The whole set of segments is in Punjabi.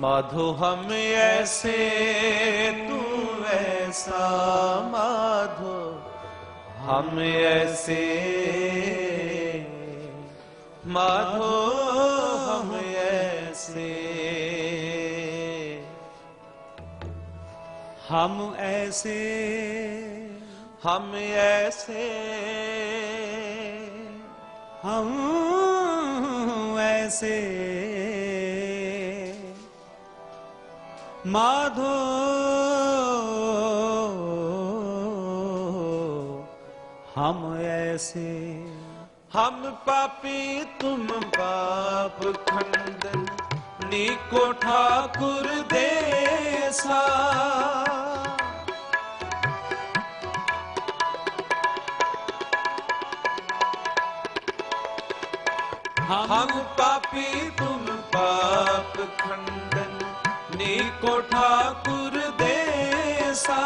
माधो हम ऐसे तू ऐसा माधो हम ऐसे माधो हम ऐसे हम ऐसे हम ऐसे हम ऐसे ਮਾਧੋ ਹਮ ਐਸੇ ਹਮ ਪਾਪੀ ਤੁਮ ਪਾਪ ਖੰਡਨ ਨੀਕੋ ਠਾਕੁਰ ਦੇਸਾ ਹਮ ਪਾਪੀ ਤੁਮ ਪਾਪ ਖੰਡਨ ਨਾਨੀ ਕੋ ਠਾਕੁਰ ਦੇਸਾ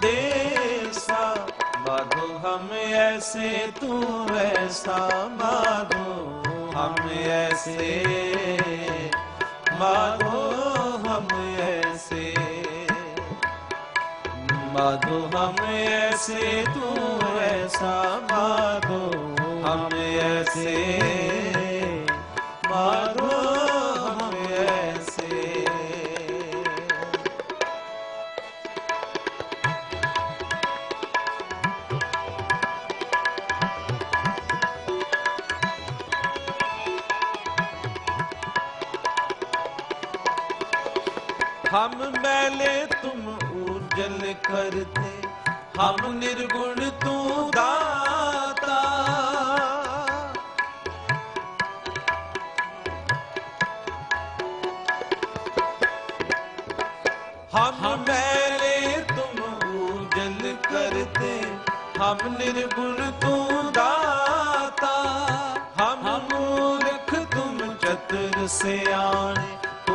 ਦੇਸਾ। ਮਾਧੋ ਹਮ ਐਸੇ ਤੂੰ ਵੈਸਾ ਮਾਧੋ ਹਮ ਐਸੇ। ਮਾਧੋ ਹਮ ਐਸੇ। ਮਾਧੋ ਹਮ ਐਸੇ ਤੂੰ ਐਸਾ ਮਾਧੋ ਹਮ ਐਸੇ। हम मैले तुम उजल करते हम निर्गुण तू दाता हम मैले तुम उजल करते हम निर्गुण तू दाता हम मूर्ख तुम चतुर से आने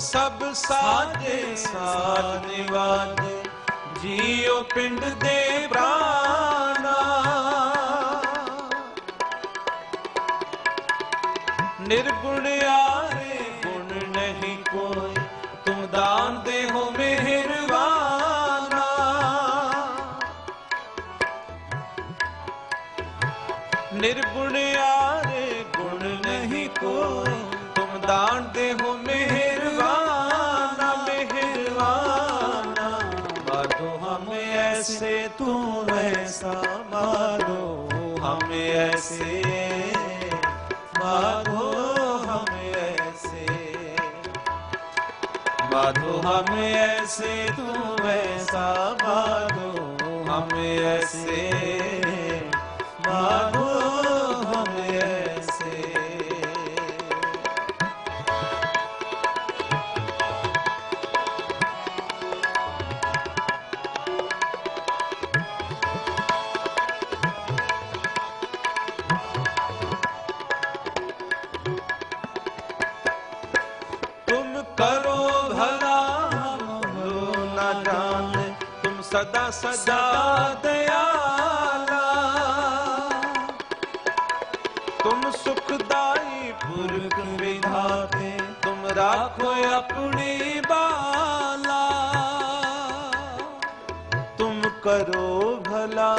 ਸਭ ਸਾਜੇ ਸਾਜੇ ਵਾਜੇ, ਜੀਉ ਪਿੰਡ ਦੇ ਪ੍ਰਾਨਾ ਨਿਰਗੁਣ ਆਰੇ, ਗੁਣ ਨਹੀਂ ਕੋਈ, ਤੂੰ ਦਾਨ ਦੇ ਹੋ ਮਿਹਰਵਾਨਾ ਨਿਰਗੁਣ ਆਰੇ, ਗੁਣ ਨਹੀਂ ਕੋਈ, ਤੂੰ ਦਾਨ ਦੇ ਹੋ माधो हम ऐसे तू ऐसा माधो हम ऐसे माधो ਸਦਾ ਸਦਾ ਦਿਆਲਾ। ਤੁਮ ਸੁਖਦਾਈ ਪੁਰਖ ਵਿਧਾਤੇ ਰਾਖੋ ਆਪਣੇ ਬਾਲਾ। ਤੁਮ ਕਰੋ ਭਲਾ।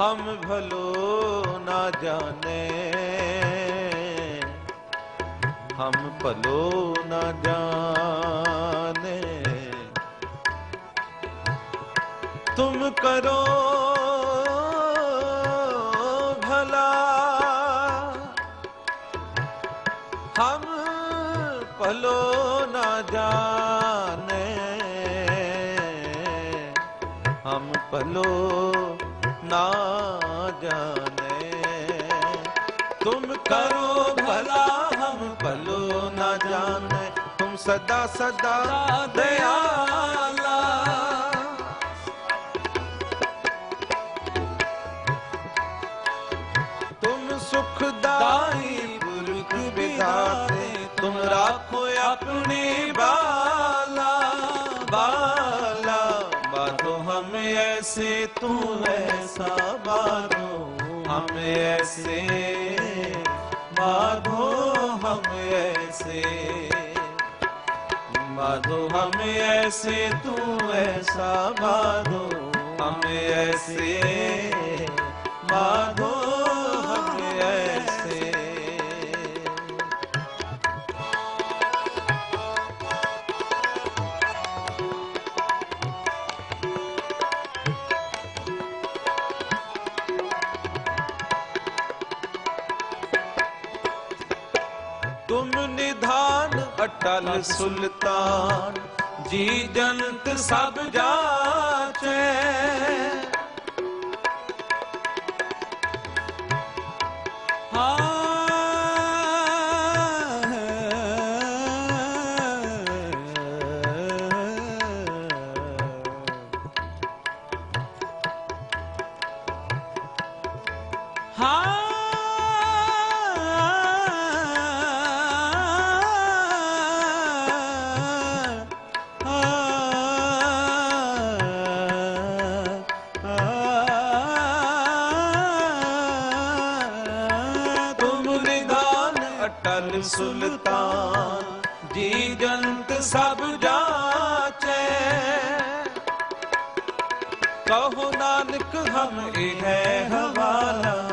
ਹਮ ਭਲੋ ਨਾ ਜਾਣੇ। ਹਮ ਭਲੋ ਨਾ ਜਾਣੇ। ਤੁਮ ਕਰੋ ਭਲਾ। ਹਮ ਭਲੋ ਨਾ ਜਾਣੇ। ਹਮ ਭਲੋ ਨਾ ਜਾਣੇ। ਤੁਮ ਕਰੋ ਭਲਾ। ਸਦਾ ਸਦਾ ਦਇਆਲਾ। ਤੁਮ ਸੁਖਦਾਈ ਪੁਰਖ ਵਿਦਾਤੇ ਤੁਮ ਰਾਖੋ ਆਪਣੇ ਬਾਲਾ। ਬਾਲਾ, ਬਾਧੋ ਹਮ ਐਸੇ ਤੂੰ ਐਸਾ ਬਾਧੋ, ਹਮ ਐਸੇ ਮਾਧੋ ਹਮ ਐਸੇ। बाधो हम ऐसे तू ऐसा बाधो हम ऐसे ਅਟਲ ਸੁਲਤਾਨ ਜੀ ਜੰਤ ਸਭ ਜਾਚੈ। ਹਾਂ। ਨਾਮ ਸੁਲਤਾਨ, ਜੀ ਜੰਤ ਸਭ ਜਾਚੈ। ਕਹੋ ਨਾਨਕ, ਹਮ ਇਹ ਹੈ ਹਵਾਲਾ,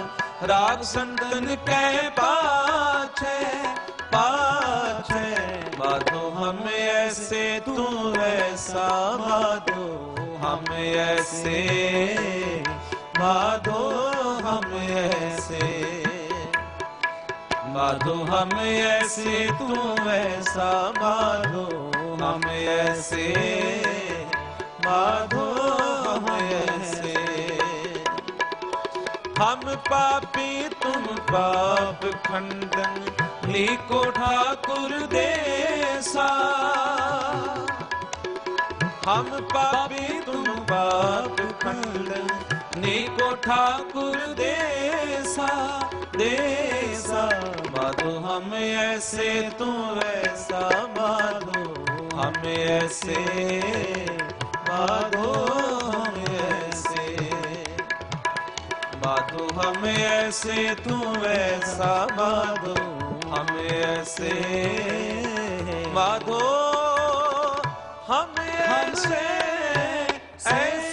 ਰਾਗ ਸੰਤਨ ਕੈ ਪਾਛੈ ਪਾਛੈ। ਮਾਧੋ, ਹਮ ਐਸੇ ਤੂੰ ਐਸਾ ਮਾਧੋ, ਹਮ ਐਸੇ। ਮਾਧੋ, ਹਮ ਐਸੇ माधो हम ऐसे तू ऐसा माधो हम ऐसे माधो हम ऐसे हम पापी तुम पाप खंडन लीको ठाकुर देसा हम पापी तुम पाप खंडन ਨੀ ਕੋ ਠਾਕੁਰ ਦੇਸਾ ਦੇਸਾ ਮਾਧੋ ਹਮ ਐਸੇ ਤੂੰ ਵੈਸਾ ਮਾਧੋ ਹਮ ਐਸੇ ਮਾਧੋ ਹਮ ਐਸੇ। ਮਾਧੋ ਹਮ ਐਸੇ ਤੂੰ ਵੈਸਾ ਮਾਧੋ ਹਮ ਐਸੇ ਮਾਧੋ ਹਮ ਐਸੇ ਐਸੇ